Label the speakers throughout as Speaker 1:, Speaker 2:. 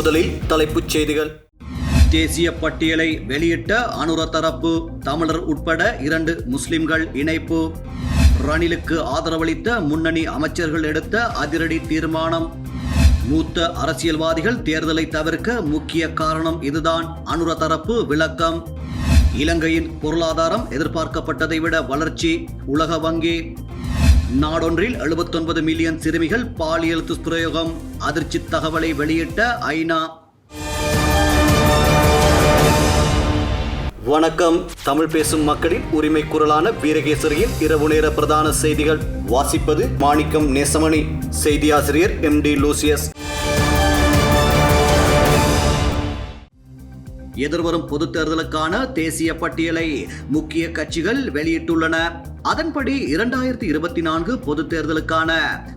Speaker 1: முதலில் தலைப்புச் செய்திகள்.
Speaker 2: தேசிய பட்டியலை வெளியிட்ட அனுர தரப்பு தமிழர் உட்பட இரண்டு முஸ்லிம்கள் இணைப்பு. ரணிலுக்கு ஆதரவளித்த முன்னணி அமைச்சர்கள் எடுத்த அதிரடி தீர்மானம். மூத்த அரசியல்வாதிகள் தேர்தலை தவிர்க்க முக்கிய காரணம் இதுதான் அனுர தரப்பு விளக்கம். இலங்கையின் பொருளாதாரம் எதிர்பார்க்கப்பட்டதை விட வளர்ச்சி உலக வங்கி. நாடொன்றில் 79 மில்லியன் சிறுமிகள் பாலியல் துஷ்பிரயோகம் அதிர்ச்சி தகவலை வெளியிட்ட ஐநா.
Speaker 1: வணக்கம். தமிழ் பேசும் மக்களின் உரிமை குரலான வீரகேசரியின் இரவு நேர பிரதான செய்திகள். வாசிப்பது மாணிக்கம் நேசமணி. செய்தியாசிரியர் எம் டி லூசியஸ்.
Speaker 2: எதிர்வரும் பொதுத் தேர்தலுக்கான தேசிய பட்டியலை முக்கிய கட்சிகள் வெளியிட்டுள்ளன. அதன்படி இரண்டாயிரத்தி இருபத்தி நான்கு பொதுத் தேர்தலுக்கான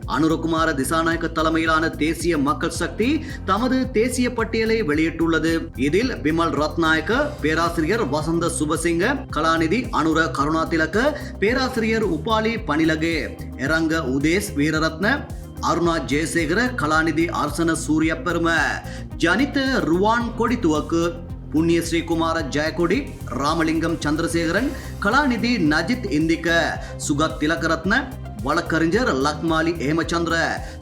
Speaker 2: அனுரகுமார திசாநாயக்க தலைமையிலான தேசிய மக்கள் சக்தி தமது தேசிய பட்டியலை வெளியிட்டுள்ளது. இதில் விமல் ரத்நாயக்க பேராசிரியர் வசந்த சுபசிங்க கலாநிதி அனுர கருணாதிலக்க பேராசிரியர் உபாலி பனிலகே எரங்க உதேஷ் வீரரத்ன அருணா ஜெயசேகர கலாநிதி அர்சன சூரிய பெரும ஜனித ருவான் கொடி துவக்கு. புண்ணிய ஸ்ரீகுமார ஜெயக்கொடி ராமலிங்கம் சந்திரசேகரன் கலாநிதி நஜித் இந்திக்க சுகத் திலகரத்ன வழக்கறிஞர் லக்மாலி ஹேமச்சந்திர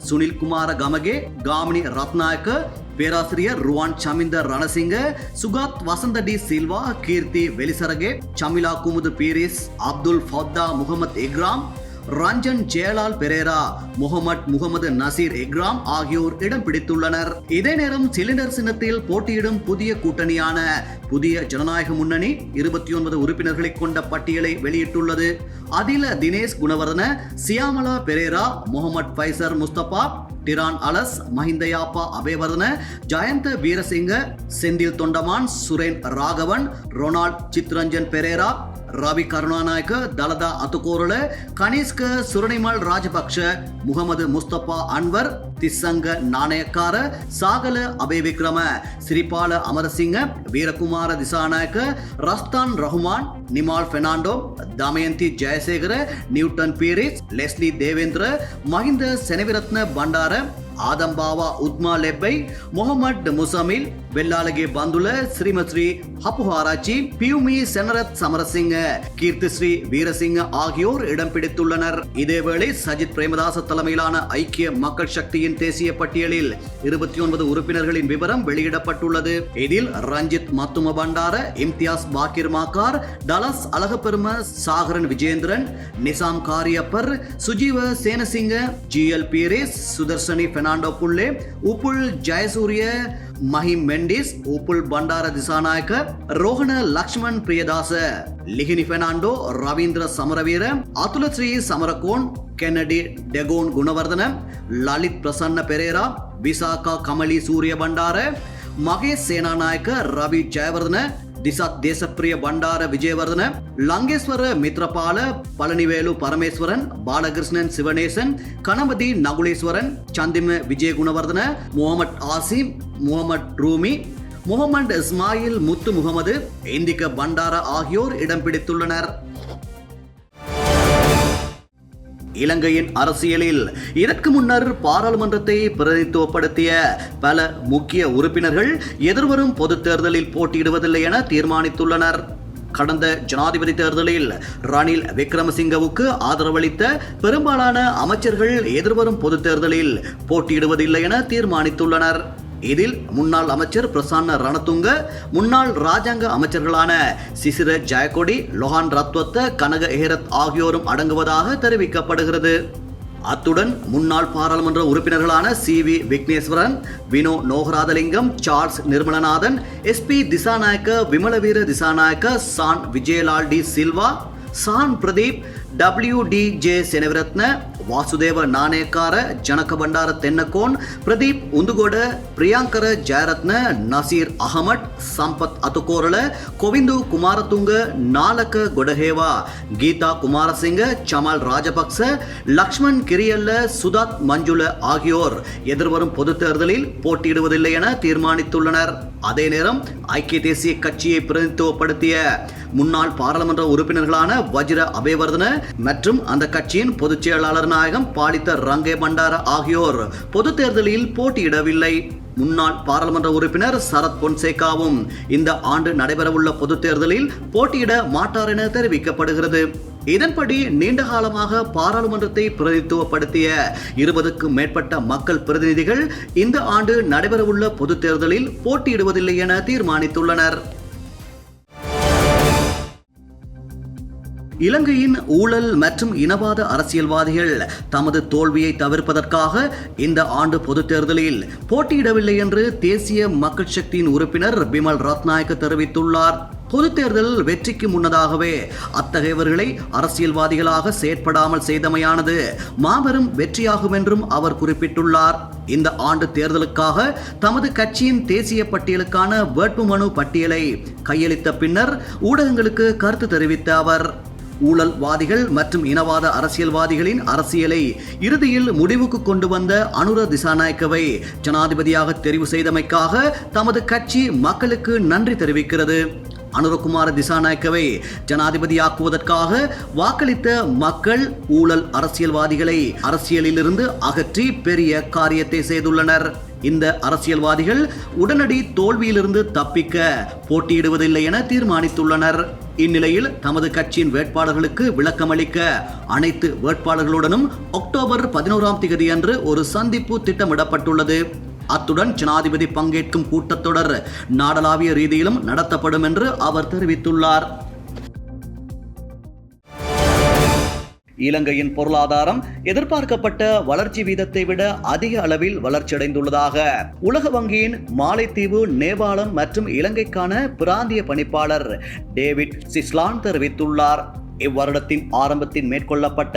Speaker 2: சுனில் குமார கமகே காமினி ரத்நாயக்க பேராசிரியர் ருவான் சமிந்தர் ரணசிங்க சுகாத் வசந்த டி சில்வா கீர்த்தி வெலிசரகே சமிலா குமுது பீரிஸ் அப்துல் ஃபத்தா முகமது இக்ராம் ரஞ்சன் ஜெயலால் பெரேரா முகமட் முகமது நசீர் இக்ராம் ஆகியோர் இடம் பிடித்துள்ளனர். இதே நேரம் சிலிண்டர் சின்னத்தில் போட்டியிடும் புதிய கூட்டணியான புதிய ஜனநாயக முன்னணி இருபத்தி ஒன்பது உறுப்பினர்களை கொண்ட பட்டியலை வெளியிட்டுள்ளது. அதில் Dinesh Gunawardena Shyamala Perera Mohammed Faizer Musthapha Tiran Alles Mahinda Yapa Abeywardena Jayantha Weerasinghe Senthil Thondaman Suren Raghavan Ronald Chitharanjan Perera Ravi Karunanayake Thalatha Atukorale Kanishka Suranimal Rajapaksa Mohammed Musthapha Anwar Thisanka Nanayakkara Sagala Abeywickrama Siripala Amarasinghe Weerakumara Dissanayake Rasthan Rahman Nimal Fernando Damayanthi Jayasekara Newton Peiris Leslie Devendra Mahinda Senevirathna Bandara Adambawa Uthuma Lebbe Mohamed Muzammil Wellalage Bandula Srimasri Happuarachchi Piyumi Senarath Samarasinghe. Keerthisri Weerasinghe ஆகியோர் இடம் பிடித்துள்ளனர். இதேவேளை சஜித் பிரேமதாச தலைமையிலான ஐக்கிய மக்கள் சக்தியின் தேசிய பட்டியலில் இருபத்தி ஒன்பது உறுப்பினர்களின் விவரம் வெளியிடப்பட்டுள்ளது. இதில் Ranjith Madduma Bandara Imthiaz Bakeer Markar Dullas Alahapperuma Sagaran Vijendran Nizam Kariapper Sujeewa Senasinghe G L Peiris Sudarshani Fernandopulle Upul Jayasuriya Mahim Mendis Upul Bandara Dissanayake Rohana Lakshman Priyadasa Lihini Fernando Ravindra Samaraweera Athulasiri Samarakoon Kennedy Degon Gunawardena Lalith Prasanna Perera Visakha Kamali Suriya Bandara Mahesh Senanayake Ravi Jayawardena Thisath Desapriya Bandara Wijayawardena Lankeshwara Mithrapala Palanivelu Parameswaran Balakrishnan Sivanesan Ganapathi Nakuleswaran Chandima Wijegunawardena Mohamed Asim Mohamed Rumi Mohammed Ismail Muthu Mohammed Indika Bandara ஆகியோர் இடம் பிடித்துள்ளனர். இலங்கையின் அரசியலில் இதற்கு முன்னர் பாராளுமன்றத்தை பிரதித்துவப்படுத்திய பல முக்கிய உறுப்பினர்கள் எதிர்வரும் பொதுத் தேர்தலில் போட்டியிடுவதில்லை என தீர்மானித்துள்ளனர். கடந்த ஜனாதிபதி தேர்தலில் ரணில் விக்ரமசிங்கவுக்கு ஆதரவளித்த பெரும்பாலான அமைச்சர்கள் எதிர்வரும் பொதுத் தேர்தலில் போட்டியிடுவதில்லை என தீர்மானித்துள்ளனர். இதில் முன்னாள் அமைச்சர் பிரசன்ன ரணதுங்க முன்னாள் ராஜாங்க அமைச்சர்களான சிசிர ஜெயக்கொடி லொஹான் ரத்வத்த கனக ஏரத் ஆகியோரும் அடங்குவதாக தெரிவிக்கப்படுகிறது. அத்துடன் முன்னாள் பாராளுமன்ற உறுப்பினர்களான C V Wigneswaran Vino Noharathalingam Charles Nirmalanathan SB Dissanayake Wimalaweera Dissanayake Shan Wijayalal De Silva ಸಾನ್ Pradeep W D J Seneviratne Vasudeva Nanayakkara Janaka Bandara Tennakoon Pradeep Undugoda Priyankara Jayaratne Naseer Ahamed Sampath Athukorala Gevindu Kumaratunga Nalaka Godahewa Geetha Kumarasinghe Chamal Rajapaksa Lakshman Kiriella Sudath Manjula ஆகியோர் எதிர்வரும் பொதுத் தேர்தலில் போட்டியிடுவதில்லை என தீர்மானித்துள்ளனர் அதே நேரம் ஐக்கிய தேசிய கட்சியை பிரதிநிதித்துவப்படுத்திய முன்னாள் பாராளுமன்ற உறுப்பினர்களான வஜிர அபேவர்தன மற்றும் அந்த கட்சியின் பொதுச் செயலாளர் நாயகம் பாலித்த ரங்கே பண்டார ஆகியோர் பொது தேர்தலில் போட்டியிடவில்லை. முன்னாள் பாராளுமன்ற உறுப்பினர் சரத் பொன்சேகாவும் இந்த ஆண்டு நடைபெறவுள்ள பொதுத் தேர்தலில் போட்டியிட மாட்டார் என தெரிவிக்கப்படுகிறது. இதன்படி நீண்ட காலமாக பாராளுமன்றத்தை பிரதித்துவப்படுத்திய இருபதுக்கும் மேற்பட்ட மக்கள் பிரதிநிதிகள் இந்த ஆண்டு நடைபெறவுள்ள பொதுத் தேர்தலில் போட்டியிடுவதில்லை என தீர்மானித்துள்ளனர். இலங்கையின் ஊழல் மற்றும் இனவாத அரசியல்வாதிகள் தமது தோல்வியை தவிர்ப்பதற்காக இந்த ஆண்டு பொதுத் தேர்தலில் போட்டியிடவில்லை என்று தேசிய மக்கள் சக்தியின் உறுப்பினர் பிமல் ரத்நாயக்க தெரிவித்துள்ளார். பொதுத் தேர்தல் வெற்றிக்கு முன்னதாகவே அத்தகையவர்களை அரசியல்வாதிகளாக செயற்படாமல் செய்தமையானது மாபெரும் வெற்றியாகும் என்றும் அவர் குறிப்பிட்டுள்ளார். இந்த ஆண்டு தேர்தலுக்காக தமது கட்சியின் தேசிய பட்டியலுக்கான வேட்புமனு பட்டியலை கையளித்த பின்னர் ஊடகங்களுக்கு கருத்து தெரிவித்த அவர். ஊழல்வாதிகள் மற்றும் இனவாத அரசியல்வாதிகளின் அரசியலை இறுதியில் முடிவுக்கு கொண்டு வந்த அனுர திசாநாயக்கவை ஜனாதிபதியாக தெரிவு செய்தமைக்காக தமது கட்சி மக்களுக்கு நன்றி தெரிவிக்கிறது. அனுரகுமார திசாநாயக்கவை ஜனாதிபதியாக்குவதற்காக வாக்களித்த மக்கள் ஊழல் அரசியல்வாதிகளை அரசியலிலிருந்து அகற்றி பெரிய காரியத்தை செய்துள்ளனர். இந்த அரசியல்வாதிகள் உடனடி தோல்வியிலிருந்து தப்பிக்க போட்டியிடுவதில்லை என தீர்மானித்துள்ளனர். இந்நிலையில் தமது கட்சியின் வேட்பாளர்களுக்கு விளக்கமளிக்க அனைத்து வேட்பாளர்களுடனும் அக்டோபர் பதினோராம் தேதி அன்று ஒரு சந்திப்பு திட்டமிடப்பட்டுள்ளது. அத்துடன் ஜனாதிபதி பங்கேற்கும் கூட்டத்தொடர் நாடளாவிய ரீதியிலும் நடத்தப்படும் என்று அவர் தெரிவித்துள்ளார். இலங்கையின் பொருளாதாரம் எதிர்பார்க்கப்பட்ட வளர்ச்சி வீதத்தை விட அதிக அளவில் வளர்ச்சியடைந்துள்ளதாக. உலக வங்கியின் மாலைத்தீவு நேபாளம் மற்றும் இலங்கைக்கான பிராந்திய பணிப்பாளர் டேவிட் சிஸ்லான் தெரிவித்துள்ளார். இவ்வருடத்தின் ஆரம்பத்தில் மேற்கொள்ளப்பட்ட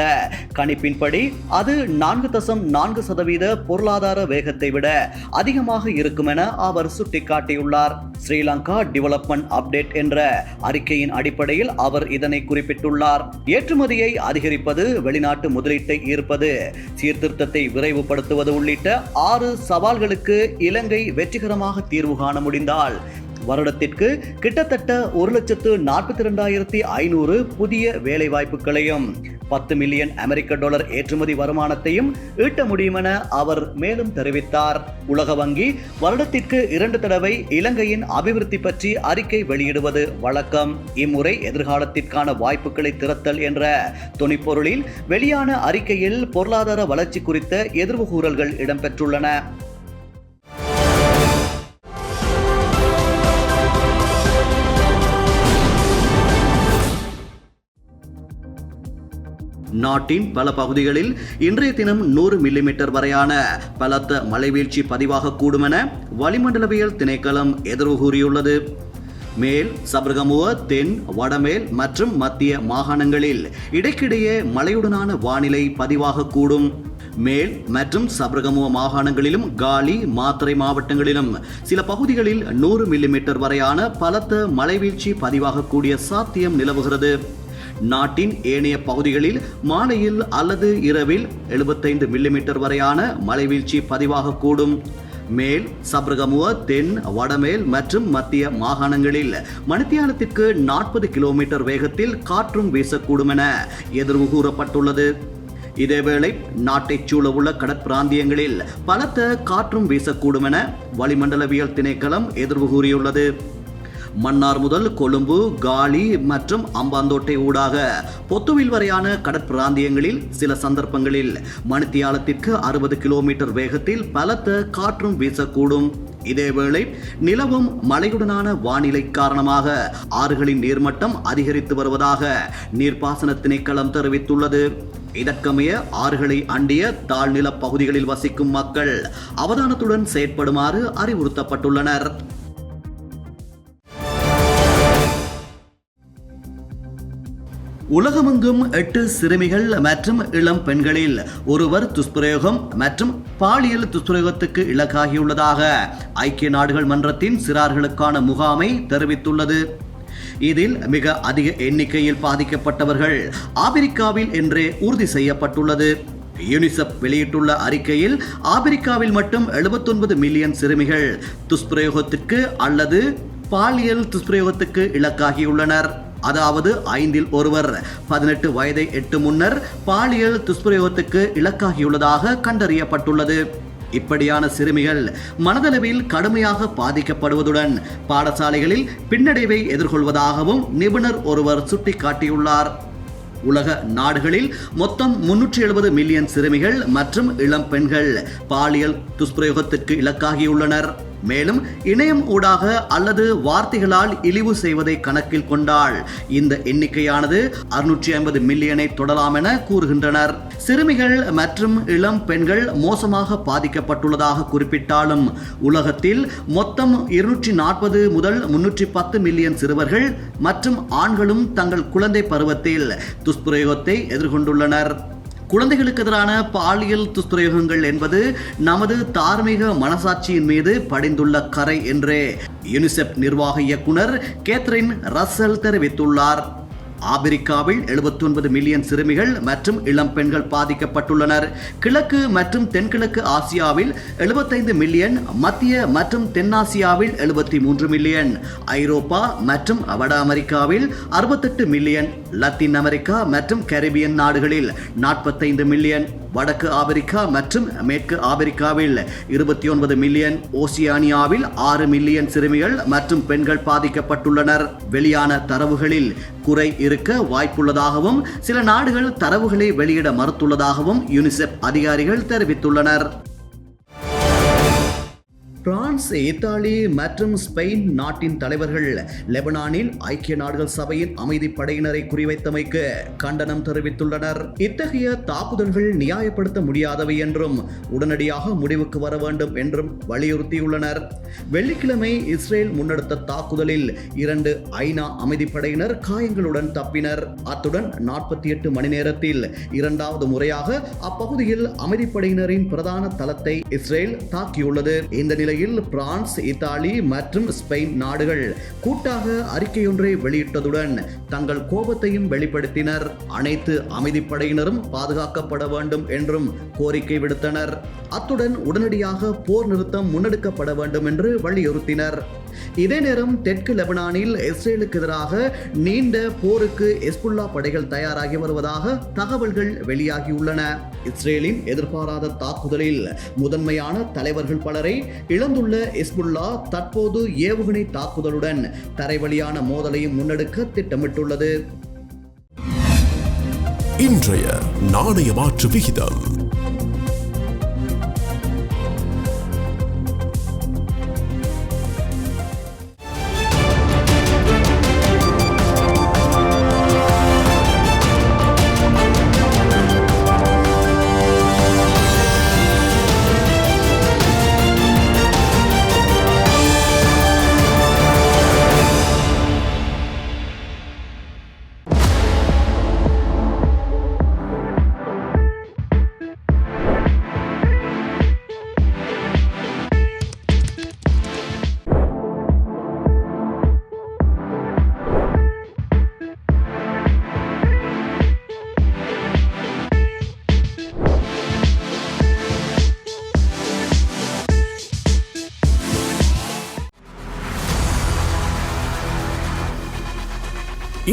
Speaker 2: கணிப்பின்படி அது நான்கு தசம் நான்கு சதவீத பொருளாதார வேகத்தை விட அதிகமாக இருக்கும் என அவர் சுட்டிக்காட்டியுள்ளார். ஸ்ரீலங்கா டெவலப்மெண்ட் அப்டேட் என்ற அறிக்கையின் அடிப்படையில் அவர் இதனை குறிப்பிட்டுள்ளார். ஏற்றுமதியை அதிகரிப்பது வெளிநாட்டு முதலீட்டை ஈர்ப்பது சீர்திருத்தத்தை விரைவுபடுத்துவது உள்ளிட்ட ஆறு சவால்களுக்கு இலங்கை வெற்றிகரமாக தீர்வு காண முடிந்தால் வருடத்திற்கு கிட்டத்தட்ட ஒரு லட்சத்து நாற்பத்தி ரெண்டாயிரத்தி ஐநூறு புதிய வேலை வாய்ப்புகளையும் பத்து மில்லியன் அமெரிக்க டாலர் ஏற்றுமதி வருமானத்தையும் ஈட்ட முடியும் என அவர் மேலும் தெரிவித்தார். உலக வங்கி வருடத்திற்கு இரண்டு தடவை இலங்கையின் அபிவிருத்தி பற்றி அறிக்கை வெளியிடுவது வழக்கம். இம்முறை எதிர்காலத்திற்கான வாய்ப்புகளை திறத்தல் என்ற துணிப்பொருளில் வெளியான அறிக்கையில் பொருளாதார வளர்ச்சி குறித்த எதிர்வு கூறல்கள் இடம்பெற்றுள்ளன. நாட்டின் பல பகுதிகளில் இன்றைய தினம் நூறு மில்லிமீட்டர் வரையான பலத்த மழைவீழ்ச்சி பதிவாகக்கூடும் என வளிமண்டலவியல் திணைக்களம் எதிர்வு கூறியுள்ளது. மேல் சபர்கமுவ தென் வடமேல் மற்றும் மத்திய மாகாணங்களில் இடைக்கிடையே மழையுடனான வானிலை பதிவாகக்கூடும் மேல் மற்றும் சபரகமுவ மாகாணங்களிலும் காலி மாத்திரை மாவட்டங்களிலும் சில பகுதிகளில் நூறு மில்லிமீட்டர் வரையான பலத்த மழைவீழ்ச்சி பதிவாகக்கூடிய சாத்தியம் நிலவுகிறது. நாட்டின் ஏனைய பகுதிகளில் மாலையில் அல்லது இரவில் எழுபத்தைந்து மில்லிமீட்டர் வரையான மழைவீழ்ச்சி பதிவாகக்கூடும். மேல் சப்ரகமுவ தென் வடமேல் மற்றும் மத்திய மாகாணங்களில் மணித்தியாலத்திற்கு நாற்பது கிலோமீட்டர் வேகத்தில் காற்றும் வீசக்கூடும் என எதிர்வு கூறப்பட்டுள்ளது இதேவேளை நாட்டைச் சூழவுள்ள கடற்பிராந்தியங்களில் பலத்த காற்றும் வீசக்கூடும் என வளிமண்டலவியல் திணைக்களம் எதிர்வு கூறியுள்ளது மன்னார் முதல் கொழும்பு காலி மற்றும் அம்பாந்தோட்டை ஊடாக பொத்துவில் வரையான கடற்பிராந்தியங்களில் சில சந்தர்ப்பங்களில் மணித்தியாலத்திற்கு அறுபது கிலோமீட்டர் வேகத்தில் பலத்த காற்றும் வீசக்கூடும். இதேவேளை நிலவும் மழையுடனான வானிலை காரணமாக ஆறுகளின் நீர்மட்டம் அதிகரித்து வருவதாக நீர்ப்பாசன திணைக்களம் தெரிவித்துள்ளது. இதற்கமைய ஆறுகளை அண்டிய தாழ்நில பகுதிகளில் வசிக்கும் மக்கள் அவதானத்துடன் செயற்படுமாறு அறிவுறுத்தப்பட்டுள்ளனர். உலகமெங்கும் எட்டு சிறுமிகள் மற்றும் இளம் பெண்களில் ஒருவர் துஷ்பிரயோகம் மற்றும் பாலியல் துஷ்பிரயோகத்துக்கு இலக்காகியுள்ளதாக ஐக்கிய நாடுகள் மன்றத்தின் சிறார்களுக்கான முகாமை தெரிவித்துள்ளது. இதில் மிக அதிக எண்ணிக்கையில் பாதிக்கப்பட்டவர்கள் ஆப்பிரிக்காவில் என்றே உறுதி செய்யப்பட்டுள்ளது. யூனிசெப் வெளியிட்டுள்ள அறிக்கையில் ஆப்பிரிக்காவில் மட்டும் 79 மில்லியன் சிறுமிகள் துஷ்பிரயோகத்திற்கு அல்லது பாலியல் துஷ்பிரயோகத்துக்கு இலக்காகியுள்ளனர். அதாவது ஐந்தில் ஒருவர். பதினெட்டு வயதை எட்டு முன்னர் பாலியல் துஷ்பிரயோகத்துக்கு இலக்காகியுள்ளதாக கண்டறியப்பட்டுள்ளது. இப்படியான சிறுமிகள் மனதளவில் கடுமையாக பாதிக்கப்படுவதுடன் பாடசாலைகளில் பின்னடைவை எதிர்கொள்வதாகவும் நிபுணர் ஒருவர் சுட்டிக்காட்டியுள்ளார். உலக நாடுகளில் மொத்தம் முன்னூற்றி எழுபது மில்லியன் சிறுமிகள் மற்றும் இளம் பெண்கள் பாலியல் துஷ்பிரயோகத்திற்கு இலக்காகியுள்ளனர். மேலும் இணையம் ஊடாக அல்லது வார்த்தைகளால் இழிவு செய்வதை கணக்கில் கொண்டால் இந்த எண்ணிக்கையானது அறுநூற்றி ஐம்பது மில்லியனை தொடலாம் என கூறுகின்றனர். சிறுமிகள் மற்றும் இளம் பெண்கள் மோசமாக பாதிக்கப்பட்டுள்ளதாக குறிப்பிட்டாலும் உலகத்தில் மொத்தம் இருநூற்றி நாற்பது முதல் முன்னூற்றி பத்து மில்லியன் சிறுவர்கள் மற்றும் ஆண்களும் தங்கள் குழந்தை பருவத்தில் துஷ்பிரயோகத்தை எதிர்கொண்டுள்ளனர். குழந்தைகளுக்கு எதிரான பாலியல் துஷ்பிரயோகங்கள் என்பது நமது தார்மீக மனசாட்சியின் மீது படிந்துள்ள கரை என்று. யுனிசெப் நிர்வாக இயக்குனர் கேத்ரின் ரசல் தெரிவித்துள்ளார். ஆப்பிரிக்காவில் 79 மில்லியன் சிறுமிகள் மற்றும் இளம் பெண்கள் பாதிக்கப்பட்டுள்ளனர். கிழக்கு மற்றும் தென்கிழக்கு ஆசியாவில் 75 மில்லியன் மத்திய மற்றும் தென்னாசியாவில் 73 மில்லியன் ஐரோப்பா மற்றும் வட அமெரிக்காவில் 68 மில்லியன் லத்தீன் அமெரிக்கா மற்றும் கரிபியன் நாடுகளில் 45 மில்லியன். வடக்கு ஆப்பிரிக்கா மற்றும் மேற்கு ஆப்பிரிக்காவில் இருபத்தி ஒன்பது மில்லியன் ஓசியானியாவில் ஆறு மில்லியன் சிறுமிகள் மற்றும் பெண்கள் பாதிக்கப்பட்டுள்ளனர். வெளியான தரவுகளில் குறை இருக்க வாய்ப்புள்ளதாகவும் சில நாடுகள் தரவுகளை வெளியிட மறுத்துள்ளதாகவும் யுனிசெப் அதிகாரிகள் தெரிவித்துள்ளனர். பிரான்ஸ் இத்தாலி மற்றும் ஸ்பெயின் நாட்டின் தலைவர்கள் லெபனானில் ஐக்கிய நாடுகள் சபையின் அமைதி படையினரை குறிவைத்தமைக்கு கண்டனம் தெரிவித்துள்ளனர். இத்தகைய தாக்குதல்கள் நியாயப்படுத்த முடியாதவை என்றும் உடனடியாக முடிவுக்கு வர வேண்டும் என்றும் வலியுறுத்தியுள்ளனர். வெள்ளிக்கிழமை இஸ்ரேல் முன்னெடுத்த தாக்குதலில் இரண்டு ஐநா அமைதிப்படையினர் காயங்களுடன் தப்பினர். அத்துடன் நாற்பத்தி எட்டு மணி நேரத்தில் இரண்டாவது முறையாக அப்பகுதியில் அமைதிப்படையினரின் பிரதான தளத்தை இஸ்ரேல் தாக்கியுள்ளது. இந்த நிலை நிலையில் பிரான்ஸ் இத்தாலி மற்றும் ஸ்பெயின் நாடுகள் கூட்டாக அறிக்கையொன்றை வெளியிட்டதுடன் தங்கள் கோபத்தையும் வெளிப்படுத்தினர். அனைத்து அமைதிப்படையினரும் பாதுகாக்கப்பட வேண்டும் என்றும் கோரிக்கை விடுத்தனர். அத்துடன் உடனடியாக போர் நிறுத்தம் முன்னெடுக்கப்பட வேண்டும் என்று வலியுறுத்தினர். இதே நேரம் தெற்கு லெபனானில் இஸ்ரேலுக்கு எதிராக நீண்ட போருக்கு எஸ்புல்லா படைகள் தயாராகி வருவதாக தகவல்கள் வெளியாகியுள்ளன. இஸ்ரேலின் எதிர்பாராத தாக்குதலில் முதன்மையான தலைவர்கள் பலரை இழந்துள்ள எஸ்புல்லா தற்போது ஏவுகணை தாக்குதலுடன் தரைவழியான மோதலையும் முன்னெடுக்க திட்டமிட்டுள்ளது.
Speaker 3: இன்றைய நாணய மாற்று விகிதம்.